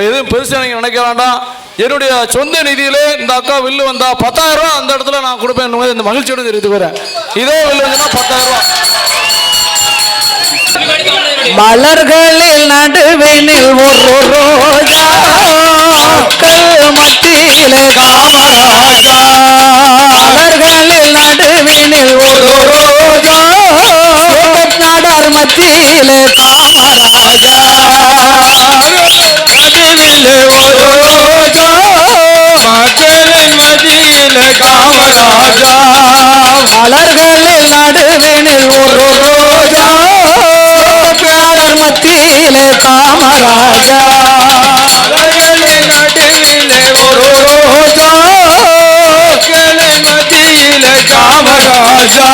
எதுவும் பெருசாக நீங்கள் நினைக்க வேண்டாம். என்னுடைய சொந்த நிதியிலே இந்த அக்கா வில்லு வந்தா பத்தாயிரம் ரூபா அந்த இடத்துல நான் கொடுப்பேன் இந்த மகிழ்ச்சியோடு தெரிவித்துக்கிறேன் இதே வில்லு வந்துன்னா பத்தாயிரம் ரூபா. மலர்களில் நடுவினில் ஒரு ரோஜா மக்கள் மத்தியிலே காமராஜா. மலர்களில் நடுவினில் ஒரு ரோஜா நாடார் மத்தியிலே காமராஜா மலர்களில் நடுவினில் ஒரு ரோஜா நாடார் மத்தியிலே காமராஜா மலர்களின் நடுவிலே ஒரு ரோஜா மக்களின் மத்தியிலே காமராஜா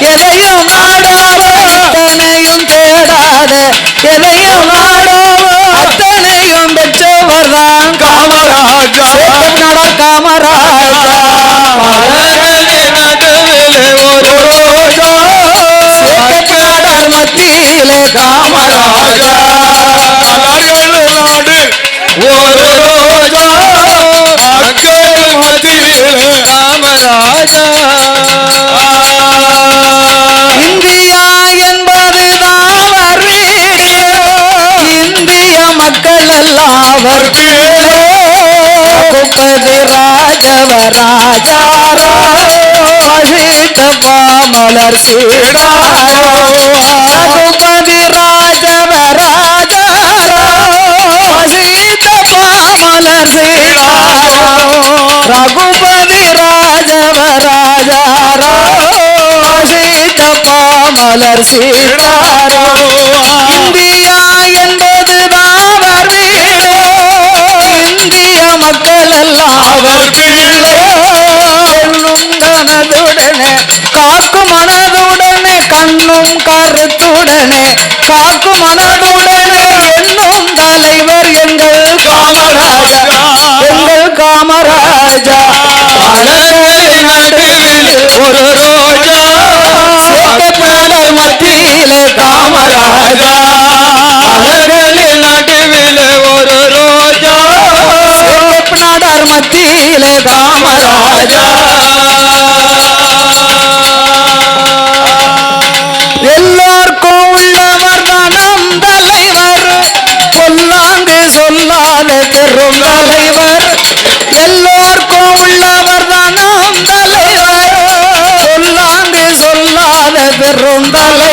எதையும் ஆடாத இத்தனையும் தேடாத. எதையும் ஆடாத அத்தனையும் பெற்றவர் தான் காமராஜா நடா காமராஜா. ஒரு ரோஜா. மத்தியிலே காமராஜா. எல்லாம் அவர் கீழே குப்பதி ராஜவராஜாரோ அழித்த பாமலர் சீடாரோ குப்பதி ராஜவராஜாரோ அழித்த பாமலர் சீடாரோ ரகுபதி ராஜவராஜாரோ அழித்த பாமலர் சீடாரோ இந்தியா என்ற மக்கள் எல்லாம் அவர் கனதுடனே காக்கும் மனதுடனே கண்ணும் கருத்துடனே காக்கும் மனதுடனே என்னும் தலைவர் எங்கள் காமராஜா எங்கள் காமராஜா. நடுவில் ஒரு ரோஜா சேட்டப்பாடல் மத்தியிலே காமராஜா. மத்தியிலே காமராஜா எல்லோர்க்கும் உள்ளவர் தானம் தலைவர். பொல்லாங்கு சொல்லாத பெரும் தலைவர். எல்லோர்க்கும் உள்ளவர் தானம் தலைவர். சொல்லாங்கு சொல்லாத பெரும் தலைவர்.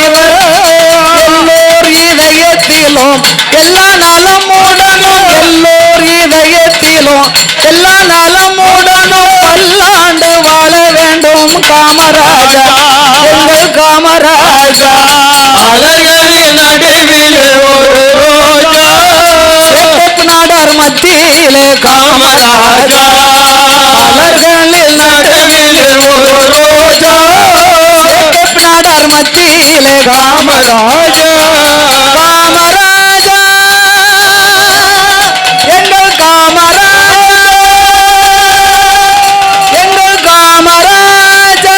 காமராஜா. மலர்களில் நடுவில் ஒரு ரோஜா. நாடார் மத்தியிலே காமராஜா. காமராஜா. எங்கள் காமராஜா. எங்கள் காமராஜா.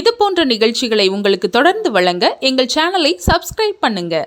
இது போன்ற நிகழ்ச்சிகளை உங்களுக்கு தொடர்ந்து வழங்க எங்கள் சேனலை சப்ஸ்கிரைப் பண்ணுங்க.